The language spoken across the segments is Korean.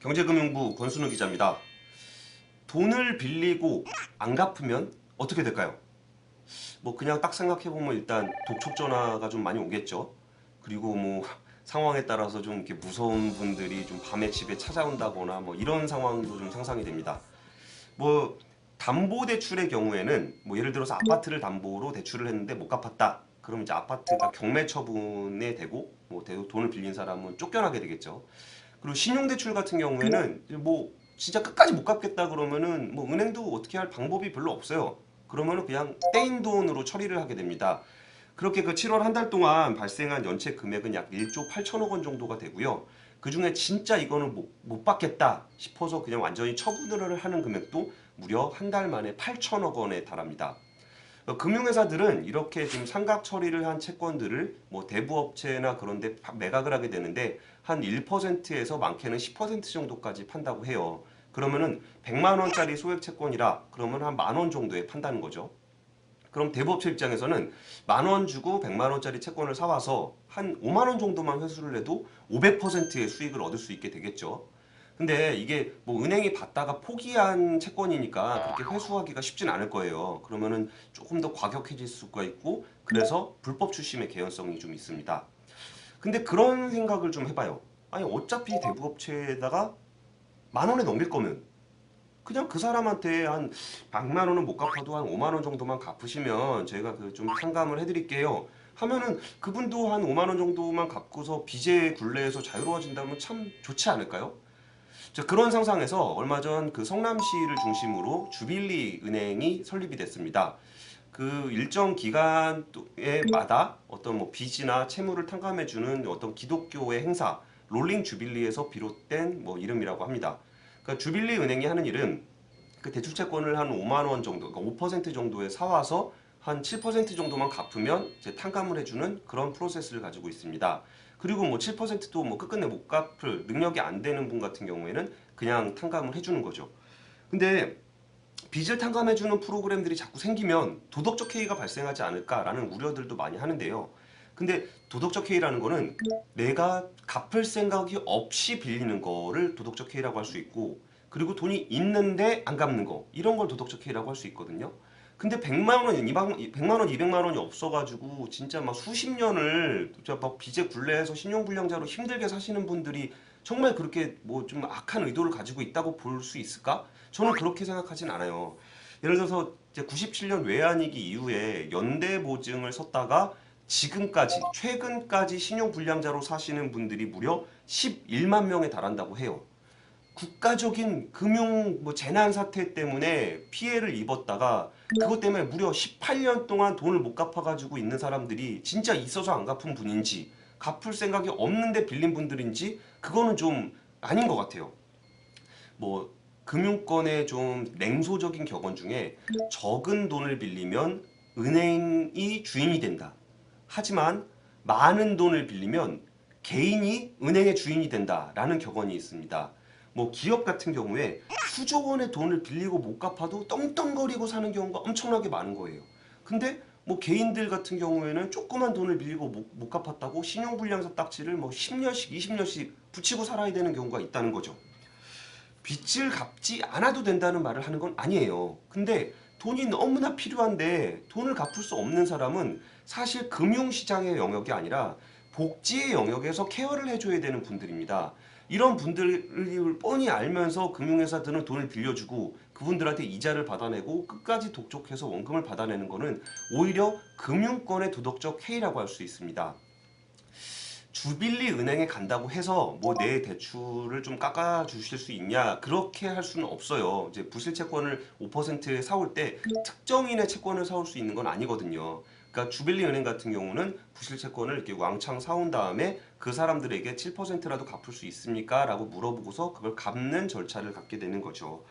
경제금융부 권순우 기자입니다. 돈을 빌리고 안 갚으면 어떻게 될까요? 뭐 그냥 딱 생각해보면 일단 독촉 전화가 좀 많이 오겠죠. 그리고 뭐 상황에 따라서 좀 이렇게 무서운 분들이 좀 밤에 집에 찾아온다거나 뭐 이런 상황도 좀 상상이 됩니다. 뭐 담보 대출의 경우에는 뭐 예를 들어서 아파트를 담보로 대출을 했는데 못 갚았다. 그럼 이제 아파트가 경매 처분에 되고 뭐 대- 돈을 빌린 사람은 쫓겨나게 되겠죠. 그리고 신용대출 같은 경우에는 뭐 진짜 끝까지 못 갚겠다 그러면은 뭐 은행도 어떻게 할 방법이 별로 없어요. 그러면은 그냥 떼인 돈으로 처리를 하게 됩니다. 그렇게 그 7월 한 달 동안 발생한 연체 금액은 약 1조 8천억 원 정도가 되고요. 그 중에 진짜 이거는 못, 못 받겠다 싶어서 그냥 완전히 처분을 하는 금액도 무려 한 달 만에 8천억 원에 달합니다. 어, 금융회사들은 이렇게 지금 상각 처리를 한 채권들을 뭐 대부업체나 그런데 파- 매각을 하게 되는데 한 1%에서 많게는 10% 정도까지 판다고 해요. 그러면은 100만 원짜리 소액 채권이라 그러면 한 만 원 정도에 판다는 거죠. 그럼 대부업체 입장에서는 만 원 주고 100만 원짜리 채권을 사와서 한 5만 원 정도만 회수를 해도 500%의 수익을 얻을 수 있게 되겠죠. 근데 이게 뭐 은행이 받다가 포기한 채권이니까 그렇게 회수하기가 쉽진 않을 거예요. 그러면은 조금 더 과격해질 수가 있고 그래서 불법 출심의 개연성이 좀 있습니다. 근데 그런 생각을 좀 해봐요. 아니 어차피 대부업체에다가 만 원에 넘길 거면 그냥 그 사람한테 한 100만 원은 못 갚아도 한 5만 원 정도만 갚으시면 저희가 그 좀 상감을 해드릴게요. 하면은 그분도 한 5만 원 정도만 갚고서 빚의 굴레에서 자유로워진다면 참 좋지 않을까요? 자, 그런 상상에서 얼마 전 그 성남시를 중심으로 주빌리 은행이 설립이 됐습니다. 그 일정 기간에 마다 어떤 뭐 빚이나 채무를 탕감해주는 어떤 기독교의 행사 롤링 주빌리에서 비롯된 뭐 이름이라고 합니다. 그러니까 주빌리 은행이 하는 일은 그 대출 채권을 한 5만 원 정도, 그러니까 5% 정도에 사와서 한 7% 정도만 갚으면 이제 탕감을 해주는 그런 프로세스를 가지고 있습니다. 그리고 뭐 7%도 뭐 끝끝내 못 갚을 능력이 안 되는 분 같은 경우에는 그냥 탕감을 해주는 거죠. 근데 빚을 탕감해주는 프로그램들이 자꾸 생기면 도덕적 해이가 발생하지 않을까라는 우려들도 많이 하는데요. 근데 도덕적 해이라는 거는 내가 갚을 생각이 없이 빌리는 거를 도덕적 해이라고 할 수 있고 그리고 돈이 있는데 안 갚는 거 이런 걸 도덕적 해이라고 할 수 있거든요. 근데 100만 원, 200, 100만 원, 200만 원이 없어가지고 진짜 막 수십 년을 막 빚에 굴레해서 신용불량자로 힘들게 사시는 분들이 정말 그렇게 뭐 좀 악한 의도를 가지고 있다고 볼 수 있을까? 저는 그렇게 생각하진 않아요. 예를 들어서 이제 97년 외환위기 이후에 연대 보증을 섰다가 지금까지 최근까지 신용불량자로 사시는 분들이 무려 11만 명에 달한다고 해요. 국가적인 금융 뭐 재난 사태 때문에 피해를 입었다가 그것 때문에 무려 18년 동안 돈을 못 갚아가지고 있는 사람들이 진짜 있어서 안 갚은 분인지 갚을 생각이 없는데 빌린 분들인지 그거는 좀 아닌 것 같아요. 뭐 금융권의 좀 냉소적인 격언 중에 적은 돈을 빌리면 은행이 주인이 된다. 하지만 많은 돈을 빌리면 개인이 은행의 주인이 된다라는 격언이 있습니다. 뭐 기업 같은 경우에 수조 원의 돈을 빌리고 못 갚아도 떵떵거리고 사는 경우가 엄청나게 많은 거예요. 근데 뭐 개인들 같은 경우에는 조그만 돈을 빌리고 못, 못 갚았다고 신용불량자 딱지를 뭐 10년씩 20년씩 붙이고 살아야 되는 경우가 있다는 거죠. 빚을 갚지 않아도 된다는 말을 하는 건 아니에요. 근데 돈이 너무나 필요한데 돈을 갚을 수 없는 사람은 사실 금융시장의 영역이 아니라 복지의 영역에서 케어를 해줘야 되는 분들입니다. 이런 분들을 뻔히 알면서 금융회사들은 돈을 빌려주고 그분들한테 이자를 받아내고 끝까지 독촉해서 원금을 받아내는 것은 오히려 금융권의 도덕적 해이라고 할 수 있습니다. 주빌리 은행에 간다고 해서 뭐 내 대출을 좀 깎아 주실 수 있냐 그렇게 할 수는 없어요. 이제 부실 채권을 5%에 사올 때 특정인의 채권을 사올 수 있는 건 아니거든요. 그러니까 주빌리 은행 같은 경우는 부실 채권을 이렇게 왕창 사온 다음에 그 사람들에게 7%라도 갚을 수 있습니까? 라고 물어보고서 그걸 갚는 절차를 갖게 되는 거죠.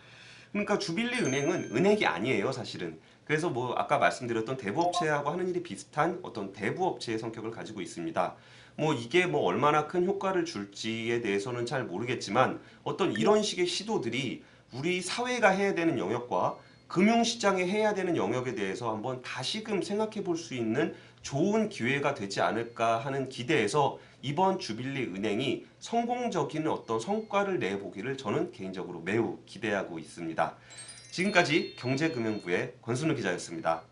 그러니까 주빌리 은행은 은행이 아니에요, 사실은. 그래서 뭐 아까 말씀드렸던 대부업체하고 하는 일이 비슷한 어떤 대부업체의 성격을 가지고 있습니다. 뭐 이게 뭐 얼마나 큰 효과를 줄지에 대해서는 잘 모르겠지만 어떤 이런 식의 시도들이 우리 사회가 해야 되는 영역과 금융시장에 해야 되는 영역에 대해서 한번 다시금 생각해 볼 수 있는 좋은 기회가 되지 않을까 하는 기대에서 이번 주빌리 은행이 성공적인 어떤 성과를 내보기를 저는 개인적으로 매우 기대하고 있습니다. 지금까지 경제금융부의 권순우 기자였습니다.